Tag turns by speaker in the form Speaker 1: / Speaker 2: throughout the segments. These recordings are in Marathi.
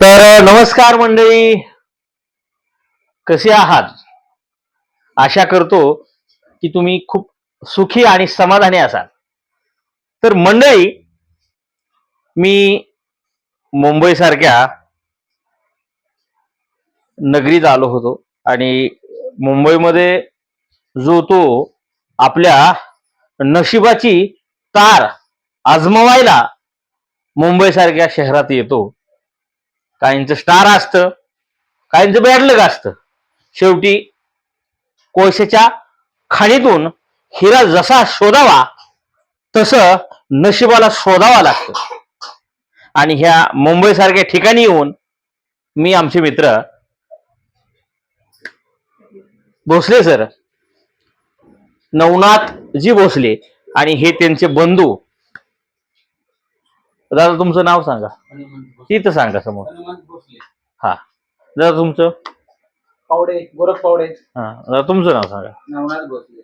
Speaker 1: तर नमस्कार मंडळी. कसे आहात? आशा करतो की तुम्ही खूप सुखी आणि समाधानी असाल. तर मंडळी मी मुंबईसारख्या नगरीत आलो होतो आणि मुंबईमध्ये जो तो आपल्या नशिबाची तार आजमवायला मुंबईसारख्या शहरात येतो. काहींचं स्टार असतं काहींचं बॅडलक असतं. शेवटी कोळशाच्या खाणीतून हिरा जसा शोधावा तसं नशिबाला शोधावा लागतं. आणि ह्या मुंबईसारख्या ठिकाणी येऊन मी आमचे मित्र भोसले सर नवनाथ जी भोसले आणि हे त्यांचे बंधू दादा तुमचं नाव सांगा. तिथं सांगा समोर. हा. दादा तुमचं?
Speaker 2: पावडे गोरख पावडे.
Speaker 1: हा. दादा तुमचं नाव सांगा.
Speaker 2: नवनाथ भोसले.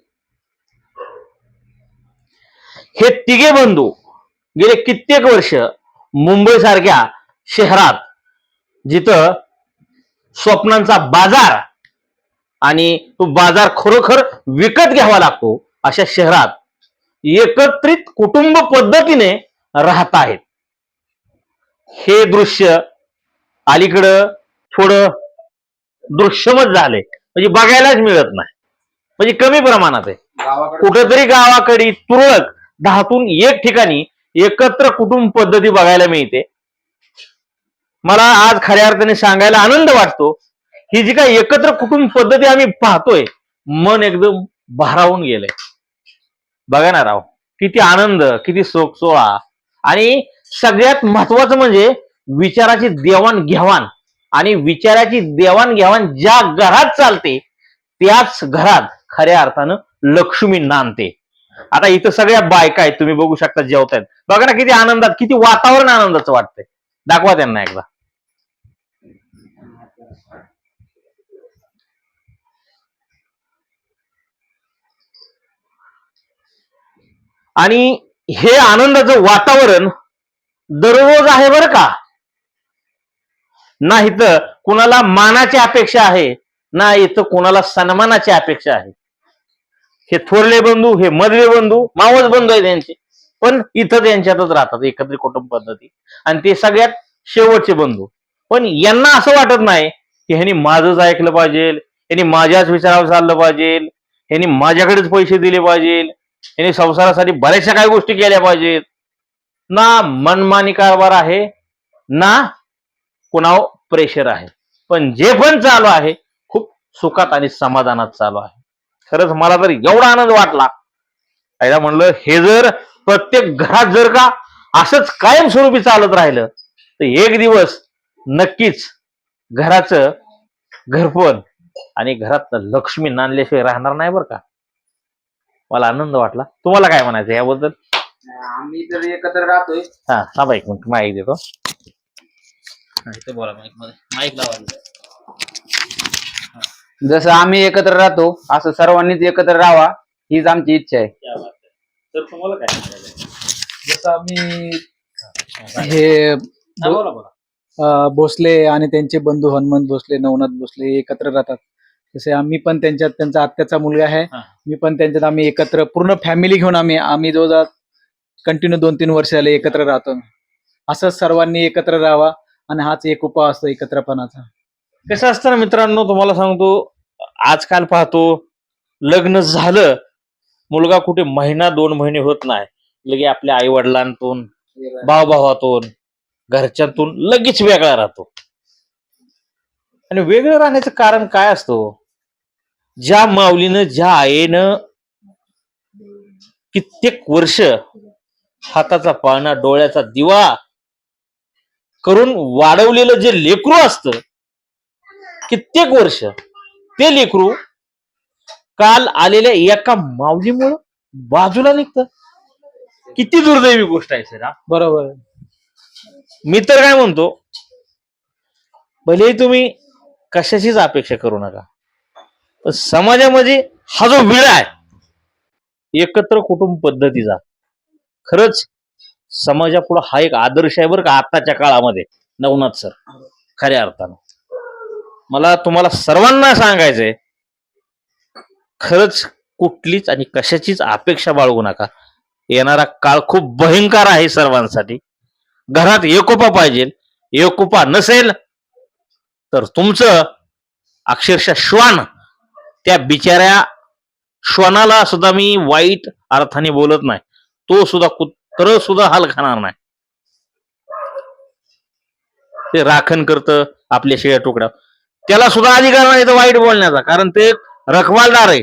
Speaker 1: हे तिघे बंधू गेले कित्येक वर्ष मुंबई सारख्या शहरात जिथं स्वप्नांचा बाजार आणि तो बाजार खरोखर विकत घ्यावा लागतो अशा शहरात एकत्रित कुटुंब पद्धतीने राहत आहेत. हे दृश्य अलीकडं थोडं दृश्यमच झाले म्हणजे बघायलाच मिळत नाही. म्हणजे कमी प्रमाणात आहे. कुठेतरी गावाकडे तुरळक दहातून एक ठिकाणी एकत्र कुटुंब पद्धती बघायला मिळते. मला आज खऱ्या अर्थाने सांगायला आनंद वाटतो. ही जी काही एकत्र कुटुंब पद्धती आम्ही पाहतोय मन एकदम भारावून गेलंय. बघा ना राव किती आनंद किती सोळा आणि सगळ्यात महत्वाचं म्हणजे विचाराची देवाणघेवाण आणि विचाराची देवाणघेवाण ज्या घरात चालते त्याच घरात खऱ्या अर्थानं लक्ष्मी नांदते. आता इथं सगळ्या बायका आहेत तुम्ही बघू शकता जेवतायत. बघा ना किती आनंदात किती वातावरण आनंदाचं वाटतंय. दाखवा त्यांना एकदा. आणि हे आनंदाचं वातावरण दररोज आहे बरं का? ना इथं कुणाला मानाची अपेक्षा आहे ना इथं कुणाला सन्मानाची अपेक्षा आहे. हे थोरले बंधू हे मधले बंधू मावस बंधू आहे त्यांचे. पण इथं त्यांच्यातच राहतात एकत्रित कुटुंब पद्धती. आणि ते सगळ्यात शेवटचे बंधू. पण यांना असं वाटत नाही की ह्यांनी माझंच ऐकलं पाहिजे यांनी माझ्याच विचारावर चाललं पाहिजे यांनी माझ्याकडेच पैसे दिले पाहिजे यांनी संसारासाठी बऱ्याचशा काही गोष्टी केल्या पाहिजेत. ना मनमानी कारभार आहे ना कुणावर प्रेशर आहे. पण जे पण चालू आहे खूप सुखात आणि समाधानात चालू आहे. खरंच मला तर एवढा आनंद वाटला आईला म्हणलं हे जर प्रत्येक घरात जर का असंच कायमस्वरूपी चालत राहिलं तर एक दिवस नक्कीच घराचं घरपण आणि घरात लक्ष्मी नांदल्याशिवाय राहणार नाही बरं का. मला आनंद वाटला. तुम्हाला काय म्हणायचं याबद्दल?
Speaker 2: आम्ही तर एकत्र राहतोय.
Speaker 1: हा थांबा एक मिनिट माईक देतो. हा, इथं बोला माईकमध्ये. माईक लावा.
Speaker 2: जसं आम्ही एकत्र राहतो असं सर्वांनीच एकत्र राहावा हीच आमची इच्छा आहे.
Speaker 1: क्या बात है. तर तुम्हाला काय
Speaker 3: जसं आम्ही हे
Speaker 1: हा, बोला बोला.
Speaker 3: अं, भोसले आणि त्यांचे बंधू हनुमंत भोसले नवनाथ भोसले एकत्र राहतात. तसे आम्ही पण त्यांच्यात त्यांचा आत्याचा मुलगा आहे.
Speaker 1: हा.
Speaker 3: मी पण त्यांच्यात आम्ही एकत्र पूर्ण फॅमिली घेऊन आम्ही आम्ही जवळजवळ कंटिन्यू दोन तीन वर्ष झाले एकत्र राहतो. असं सर्वांनी एकत्र राहावा आणि हाच एक उपाय असतो एकत्रपणाचा.
Speaker 1: कसं असतं ना मित्रांनो तुम्हाला सांगतो आजकाल पाहतो लग्न झालं मुलगा कुठे महिना दोन महिने होत नाही. लगे आपल्या आई वडिलांतून भावभावातून घरच्यांतून लगेच वेगळा राहतो. आणि वेगळं राहण्याचं कारण काय असतो? ज्या माऊलीनं ज्या आईनं कित्येक वर्ष हाताचा पाळणा डोळ्याचा दिवा करून वाढवलेलं जे लेकरू असतं कित्येक वर्ष ते लेकरू काल आलेल्या एका माऊलीमुळं बाजूला निघतं किती दुर्दैवी गोष्ट आहे सर.
Speaker 3: बरोबर.
Speaker 1: मी तर काय म्हणतो भलेही तुम्ही कशाचीच अपेक्षा करू नका पण समाजामध्ये हा जो विळा आहे एकत्र कुटुंब पद्धतीचा खरंच समाजापुढे हा एक आदर्श आहे बरं का आताच्या काळामध्ये. नवनाथ सर खऱ्या अर्थानं. मला तुम्हाला सर्वांना सांगायचंय खरंच कुठलीच आणि कशाचीच अपेक्षा बाळगू नका. येणारा काळ खूप भयंकर आहे सर्वांसाठी. घरात एकोपा पाहिजे एकोपा नसेल तर तुमचं अक्षरशः श्वान त्या बिचाऱ्या श्वानाला सुद्धा मी वाईट अर्थाने बोलत नाही. तो सुद्धा कुत्र सुद्धा हाल खाणार नाही. ते राखण करतं आपल्या शेळ्या तुकड्या त्याला सुद्धा अधिकार नाही वाईट बोलण्याचा कारण ते रखवालदार आहे.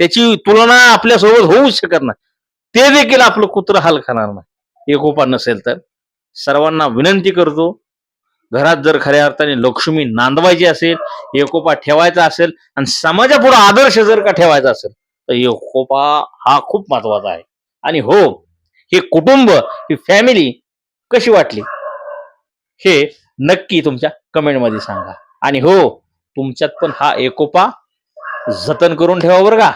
Speaker 1: त्याची तुलना आपल्यासोबत होऊच शकत नाही. ते देखील आपलं कुत्र हाल खाणार नाही. एकोपा नसेल तर. सर्वांना विनंती करतो घरात जर खऱ्या अर्थाने लक्ष्मी नांदवायची असेल एकोपा ठेवायचा असेल आणि समाजापुढे आदर्श जर का ठेवायचा असेल तर एकोपा हा खूप महत्त्वाचा आहे. आणि हो हे कुटुंब ही फॅमिली कशी वाटली? हे नक्की तुमच्या कमेंटमध्ये सांगा. आणि हो तुमच्यात पण हा एकोपा जतन करून ठेवा बरं का.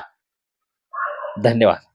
Speaker 1: धन्यवाद.